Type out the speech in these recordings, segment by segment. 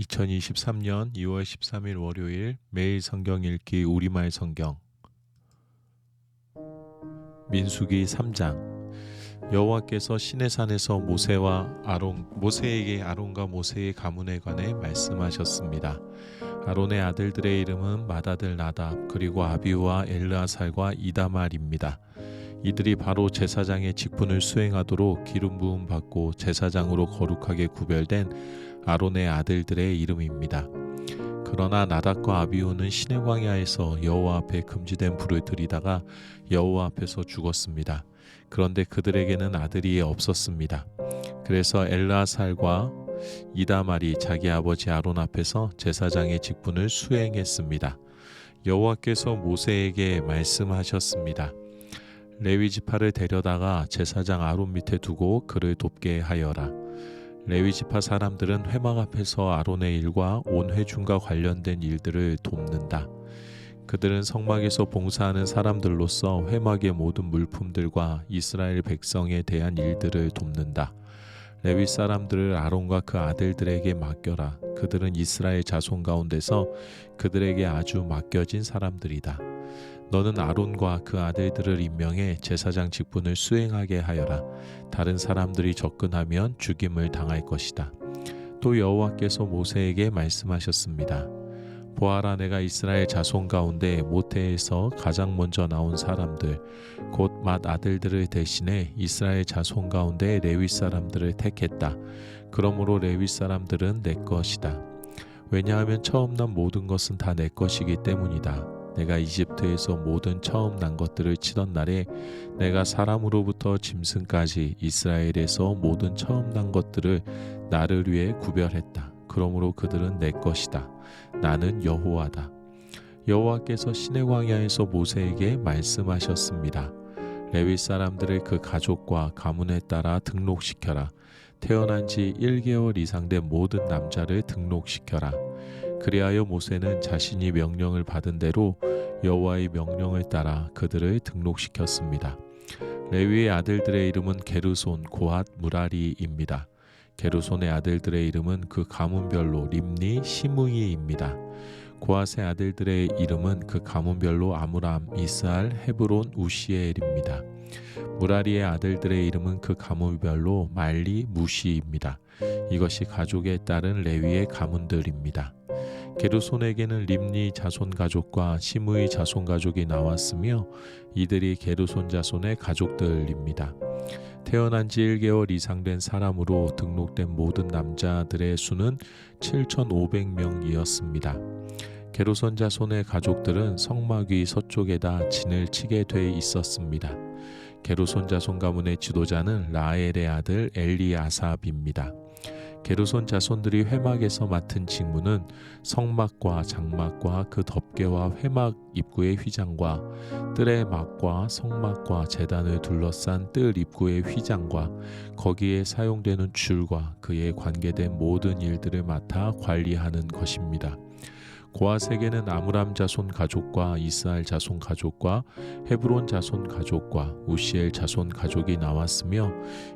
2023년 2월 13일 월요일 매일 성경 읽기 우리말 성경 민수기 3장 여호와께서 시내산에서 모세와 아론 모세에게 아론과 모세의 가문에 관해 말씀하셨습니다. 아론의 아들들의 이름은 마다들 나답 그리고 아비우와 엘르아살과 이다말입니다. 이들이 바로 제사장의 직분을 수행하도록 기름 부음 받고 제사장으로 거룩하게 구별된 아론의 아들들의 이름입니다. 그러나 나답과 아비우는 시내 광야에서 여호와 앞에 금지된 불을 들이다가 여호와 앞에서 죽었습니다. 그런데 그들에게는 아들이 없었습니다. 그래서 엘라살과 이다말이 자기 아버지 아론 앞에서 제사장의 직분을 수행했습니다. 여호와께서 모세에게 말씀하셨습니다. 레위 지파를 데려다가 제사장 아론 밑에 두고 그를 돕게 하여라. 레위 지파 사람들은 회막 앞에서 아론의 일과 온 회중과 관련된 일들을 돕는다. 그들은 성막에서 봉사하는 사람들로서 회막의 모든 물품들과 이스라엘 백성에 대한 일들을 돕는다. 레위 사람들을 아론과 그 아들들에게 맡겨라. 그들은 이스라엘 자손 가운데서 그들에게 아주 맡겨진 사람들이다. 너는 아론과 그 아들들을 임명해 제사장 직분을 수행하게 하여라. 다른 사람들이 접근하면 죽임을 당할 것이다. 또 여호와께서 모세에게 말씀하셨습니다. 보아라 내가 이스라엘 자손 가운데 모태에서 가장 먼저 나온 사람들 곧 맏 아들들을 대신해 이스라엘 자손 가운데 레위 사람들을 택했다. 그러므로 레위 사람들은 내 것이다. 왜냐하면 처음 난 모든 것은 다 내 것이기 때문이다. 내가 이집트에서 모든 처음 난 것들을 치던 날에 내가 사람으로부터 짐승까지 이스라엘에서 모든 처음 난 것들을 나를 위해 구별했다. 그러므로 그들은 내 것이다. 나는 여호와다. 여호와께서 시내 광야에서 모세에게 말씀하셨습니다. 레위 사람들을 그 가족과 가문에 따라 등록시켜라. 태어난 지 1개월 이상 된 모든 남자를 등록시켜라. 그리하여 모세는 자신이 명령을 받은 대로 여호와의 명령을 따라 그들을 등록시켰습니다. 레위의 아들들의 이름은 게르손, 고핫, 무라리입니다. 게르손의 아들들의 이름은 그 가문별로 림니, 시므이입니다. 고핫의 아들들의 이름은 그 가문별로 아므람, 이스알, 헤브론, 우시엘입니다. 무라리의 아들들의 이름은 그 가문별로 말리, 무시입니다. 이것이 가족에 따른 레위의 가문들입니다. 게르손에게는 림니 자손 가족과 시므의 자손 가족이 나왔으며 이들이 게르손 자손의 가족들입니다. 태어난 지 1개월 이상 된 사람으로 등록된 모든 남자들의 수는 7,500명이었습니다. 게르손 자손의 가족들은 성막 위 서쪽에다 진을 치게 돼 있었습니다. 게르손 자손 가문의 지도자는 라엘의 아들 엘리아삽입니다. 게르손 자손들이 회막에서 맡은 직무는 성막과 장막과 그 덮개와 회막 입구의 휘장과 뜰의 막과 성막과 재단을 둘러싼 뜰 입구의 휘장과 거기에 사용되는 줄과 그에 관계된 모든 일들을 맡아 관리하는 것입니다. 고아세계는 아므람 자손 가족과 이스라엘 자손 가족과 헤브론 자손 가족과 우시엘 자손 가족이 나왔으며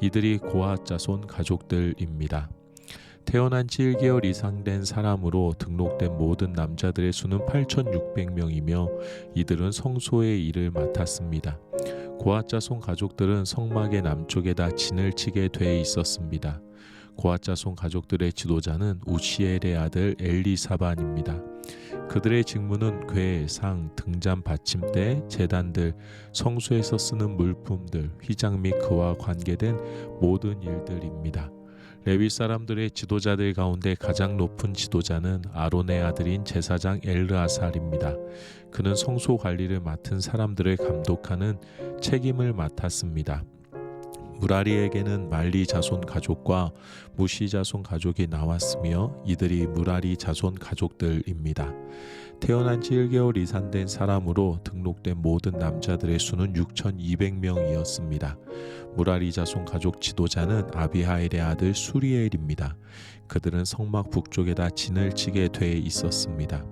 이들이 고아 자손 가족들입니다. 태어난 지 1개월 이상 된 사람으로 등록된 모든 남자들의 수는 8,600명이며 이들은 성소의 일을 맡았습니다. 고아자손 가족들은 성막의 남쪽에다 진을 치게 돼 있었습니다. 고아자손 가족들의 지도자는 우시엘의 아들 엘리사반입니다. 그들의 직무는 궤, 상, 등잔 받침대, 재단들, 성소에서 쓰는 물품들, 휘장 및 그와 관계된 모든 일들입니다. 레위 사람들의 지도자들 가운데 가장 높은 지도자는 아론의 아들인 제사장 엘르아살입니다. 그는 성소 관리를 맡은 사람들을 감독하는 책임을 맡았습니다. 무라리에게는 말리 자손 가족과 무시 자손 가족이 나왔으며 이들이 무라리 자손 가족들입니다. 태어난 지 1개월 이상 된 사람으로 등록된 모든 남자들의 수는 6,200명이었습니다. 무라리 자손 가족 지도자는 아비하일의 아들 수리엘입니다. 그들은 성막 북쪽에다 진을 치게 돼 있었습니다.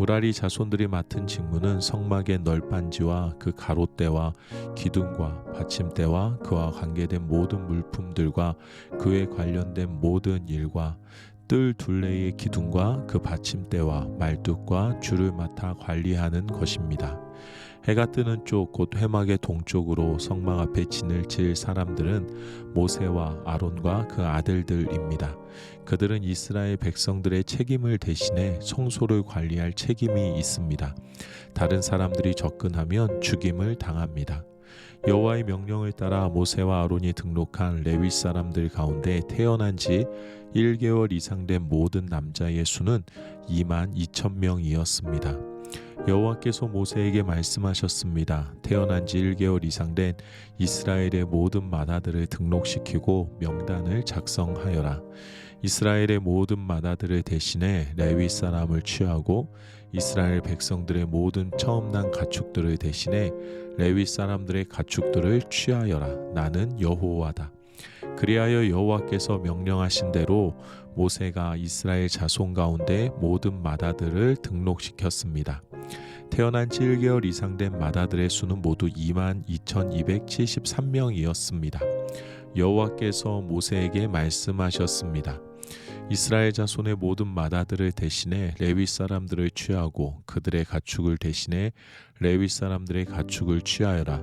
무라리 자손들이 맡은 직무는 성막의 널빤지와 그 가롯대와 기둥과 받침대와 그와 관계된 모든 물품들과 그에 관련된 모든 일과 뜰 둘레의 기둥과 그 받침대와 말뚝과 줄을 맡아 관리하는 것입니다. 해가 뜨는 쪽 곧 회막의 동쪽으로 성막 앞에 진을 칠 사람들은 모세와 아론과 그 아들들입니다. 그들은 이스라엘 백성들의 책임을 대신해 성소를 관리할 책임이 있습니다. 다른 사람들이 접근하면 죽임을 당합니다. 여호와의 명령을 따라 모세와 아론이 등록한 레위 사람들 가운데 태어난 지 1개월 이상 된 모든 남자의 수는 2만 2천 명이었습니다. 여호와께서 모세에게 말씀하셨습니다. 태어난 지 1개월 이상 된 이스라엘의 모든 마다들을 등록시키고 명단을 작성하여라. 이스라엘의 모든 마다들을 대신해 레위 사람을 취하고 이스라엘 백성들의 모든 처음 난 가축들을 대신해 레위 사람들의 가축들을 취하여라. 나는 여호와다. 그리하여 여호와께서 명령하신 대로 모세가 이스라엘 자손 가운데 모든 마다들을 등록시켰습니다. 태어난 지 1개월 이상 된 마다들의 수는 모두 2만 2273명이었습니다. 여호와께서 모세에게 말씀하셨습니다. 이스라엘 자손의 모든 마다들을 대신해 레위 사람들을 취하고 그들의 가축을 대신해 레위 사람들의 가축을 취하여라.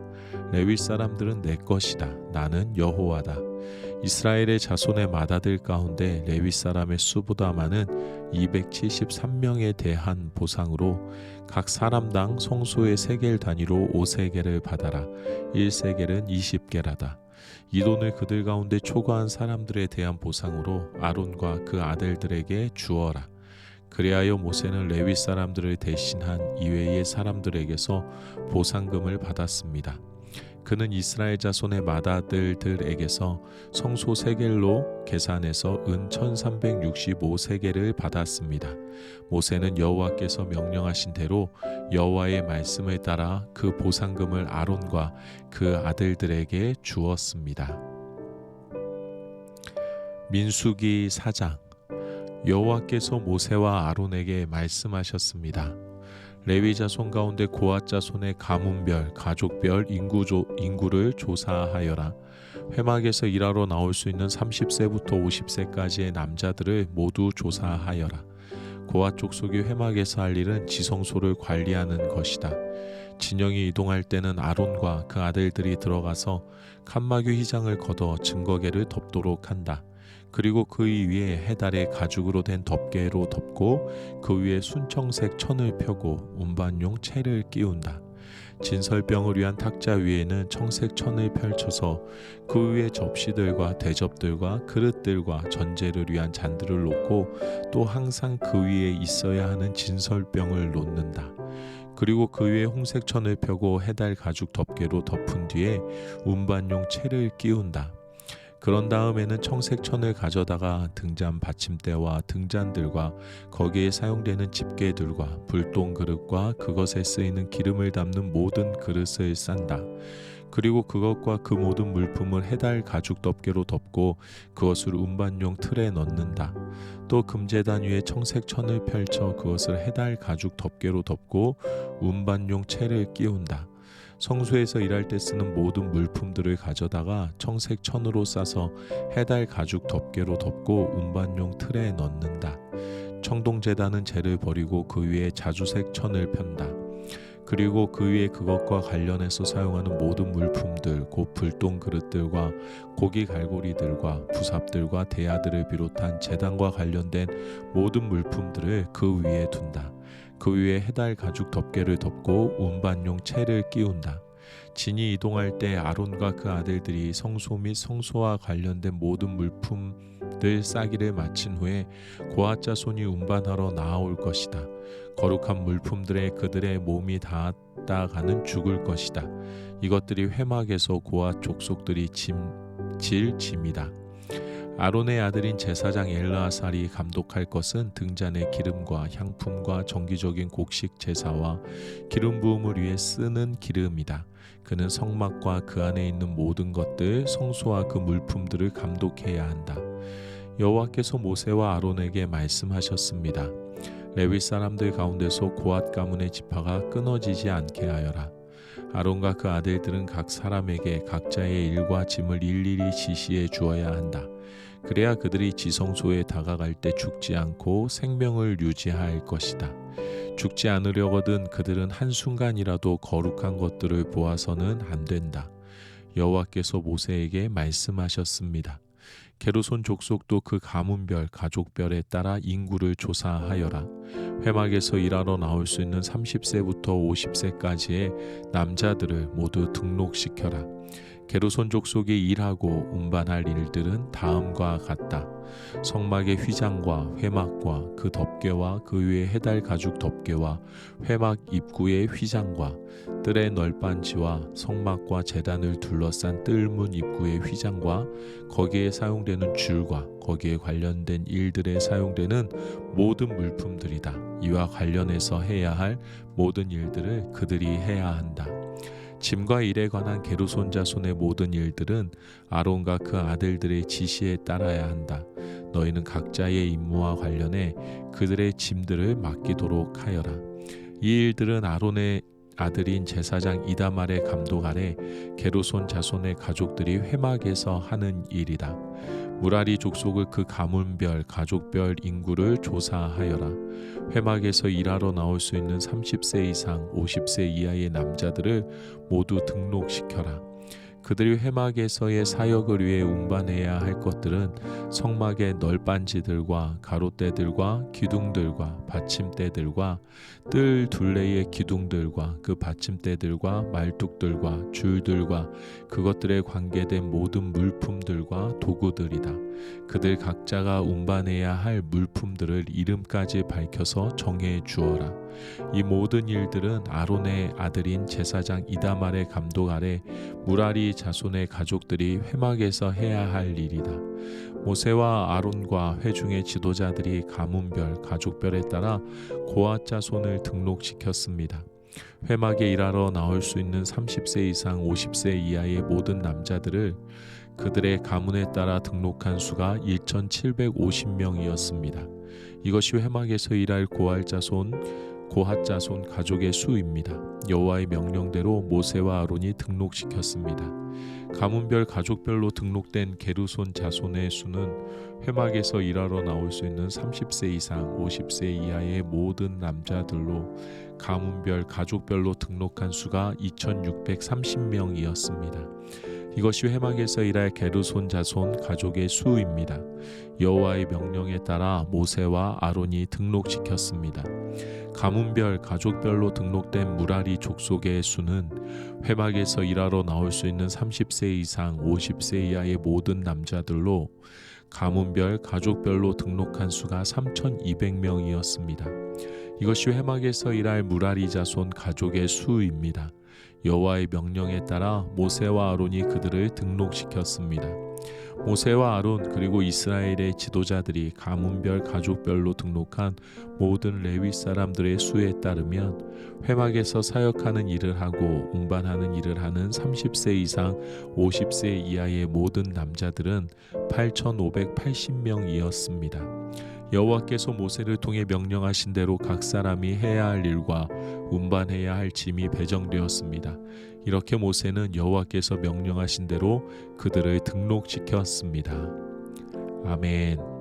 레위 사람들은 내 것이다. 나는 여호와다. 이스라엘의 자손의 마다들 가운데 레위 사람의 수보다 많은 273명에 대한 보상으로 각 사람당 성소의 세겔 단위로 5세겔을 받아라. 1세겔은 20개라다. 이 돈을 그들 가운데 초과한 사람들에 대한 보상으로 아론과 그 아들들에게 주어라. 그리하여 모세는 레위 사람들을 대신한 이외의 사람들에게서 보상금을 받았습니다. 그는 이스라엘 자손의 마다들들에게서 성소 세겔로 계산해서 은 1365세겔을 받았습니다. 모세는 여호와께서 명령하신 대로 여호와의 말씀을 따라 그 보상금을 아론과 그 아들들에게 주었습니다. 민수기 4장 여호와께서 모세와 아론에게 말씀하셨습니다. 레위 자손 가운데 고앗 자손의 가문별, 가족별 인구조, 인구를 조사하여라. 회막에서 일하러 나올 수 있는 30세부터 50세까지의 남자들을 모두 조사하여라. 고앗 족속이 회막에서 할 일은 지성소를 관리하는 것이다. 진영이 이동할 때는 아론과 그 아들들이 들어가서 칸마규 휘장을 걷어 증거계를 덮도록 한다. 그리고 그 위에 해달의 가죽으로 된 덮개로 덮고 그 위에 순청색 천을 펴고 운반용 채를 끼운다. 진설병을 위한 탁자 위에는 청색 천을 펼쳐서 그 위에 접시들과 대접들과 그릇들과 전제를 위한 잔들을 놓고 또 항상 그 위에 있어야 하는 진설병을 놓는다. 그리고 그 위에 홍색 천을 펴고 해달 가죽 덮개로 덮은 뒤에 운반용 채를 끼운다. 그런 다음에는 청색천을 가져다가 등잔 받침대와 등잔들과 거기에 사용되는 집게들과 불똥 그릇과 그것에 쓰이는 기름을 담는 모든 그릇을 싼다. 그리고 그것과 그 모든 물품을 해달 가죽 덮개로 덮고 그것을 운반용 틀에 넣는다. 또 금제단 위에 청색 천을 펼쳐 그것을 해달 가죽 덮개로 덮고 운반용 채를 끼운다. 성소에서 일할 때 쓰는 모든 물품들을 가져다가 청색 천으로 싸서 해달 가죽 덮개로 덮고 운반용 틀에 넣는다. 청동재단은 재를 버리고 그 위에 자주색 천을 편다. 그리고 그 위에 그것과 관련해서 사용하는 모든 물품들, 곧 불똥 그릇들과 고기 갈고리들과 부삽들과 대야들을 비롯한 재단과 관련된 모든 물품들을 그 위에 둔다. 그 위에 해달 가죽 덮개를 덮고 운반용 채를 끼운다. 진이 이동할 때 아론과 그 아들들이 성소 및 성소와 관련된 모든 물품들 싸기를 마친 후에 고아 자손이 운반하러 나아올 것이다. 거룩한 물품들에 그들의 몸이 닿았다가는 죽을 것이다. 이것들이 회막에서 고아 족속들이 짐, 질 짐이다. 아론의 아들인 제사장 엘라살이 감독할 것은 등잔의 기름과 향품과 정기적인 곡식 제사와 기름 부음을 위해 쓰는 기름이다. 그는 성막과 그 안에 있는 모든 것들, 성소와 그 물품들을 감독해야 한다. 여호와께서 모세와 아론에게 말씀하셨습니다. 레위 사람들 가운데서 고앗 가문의 지파가 끊어지지 않게 하여라. 아론과 그 아들들은 각 사람에게 각자의 일과 짐을 일일이 지시해 주어야 한다. 그래야 그들이 지성소에 다가갈 때 죽지 않고 생명을 유지할 것이다. 죽지 않으려거든 그들은 한순간이라도 거룩한 것들을 보아서는 안 된다. 여호와께서 모세에게 말씀하셨습니다. 게르손 족속도 그 가문별 가족별에 따라 인구를 조사하여라. 회막에서 일하러 나올 수 있는 30세부터 50세까지의 남자들을 모두 등록시켜라. 게르손 족속이 일하고 운반할 일들은 다음과 같다. 성막의 휘장과 회막과 그 덮개와 그 위에 해달 가죽 덮개와 회막 입구의 휘장과 뜰의 널빤지와 성막과 재단을 둘러싼 뜰문 입구의 휘장과 거기에 사용되는 줄과 거기에 관련된 일들에 사용되는 모든 물품들이다. 이와 관련해서 해야 할 모든 일들을 그들이 해야 한다. 짐과 일에 관한 게르손 자손의 모든 일들은 아론과 그 아들들의 지시에 따라야 한다. 너희는 각자의 임무와 관련해 그들의 짐들을 맡기도록 하여라. 이 일들은 아론의 아들인 제사장 이다말의 감독 아래 게르손 자손의 가족들이 회막에서 하는 일이다. 무라리 족속을 그 가문별 가족별 인구를 조사하여라. 회막에서 일하러 나올 수 있는 30세 이상 50세 이하의 남자들을 모두 등록시켜라. 그들이 회막에서의 사역을 위해 운반해야 할 것들은 성막의 널빤지들과 가로대들과 기둥들과 받침대들과 뜰 둘레의 기둥들과 그 받침대들과 말뚝들과 줄들과 그것들에 관계된 모든 물품들과 도구들이다. 그들 각자가 운반해야 할 물품들을 이름까지 밝혀서 정해 주어라. 이 모든 일들은 아론의 아들인 제사장 이다말의 감독 아래 무라리 자손의 가족들이 회막에서 해야 할 일이다. 모세와 아론과 회중의 지도자들이 가문별, 가족별에 따라 고아 자손을 등록시켰습니다. 회막에 일하러 나올 수 있는 30세 이상 50세 이하의 모든 남자들을 그들의 가문에 따라 등록한 수가 1,750명이었습니다. 이것이 회막에서 일할 고할 자손 고핫 자손 가족의 수입니다. 여호와의 명령대로 모세와 아론이 등록시켰습니다. 가문별 가족별로 등록된 게르손 자손의 수는 회막에서 일하러 나올 수 있는 30세 이상 50세 이하의 모든 남자들로 가문별 가족별로 등록한 수가 2630명이었습니다. 이것이 회막에서 일할 게르손 자손 가족의 수입니다. 여호와의 명령에 따라 모세와 아론이 등록시켰습니다. 가문별 가족별로 등록된 무라리 족속의 수는 회막에서 일하러 나올 수 있는 30세 이상 50세 이하의 모든 남자들로 가문별 가족별로 등록한 수가 3,200명이었습니다. 이것이 회막에서 일할 무라리 자손 가족의 수입니다. 여호와의 명령에 따라 모세와 아론이 그들을 등록시켰습니다. 모세와 아론 그리고 이스라엘의 지도자들이 가문별 가족별로 등록한 모든 레위 사람들의 수에 따르면 회막에서 사역하는 일을 하고 운반하는 일을 하는 30세 이상 50세 이하의 모든 남자들은 8,580명이었습니다. 여호와께서 모세를 통해 명령하신 대로 각 사람이 해야 할 일과 운반해야 할 짐이 배정되었습니다. 이렇게 모세는 여호와께서 명령하신 대로 그들을 등록시켰습니다. 아멘.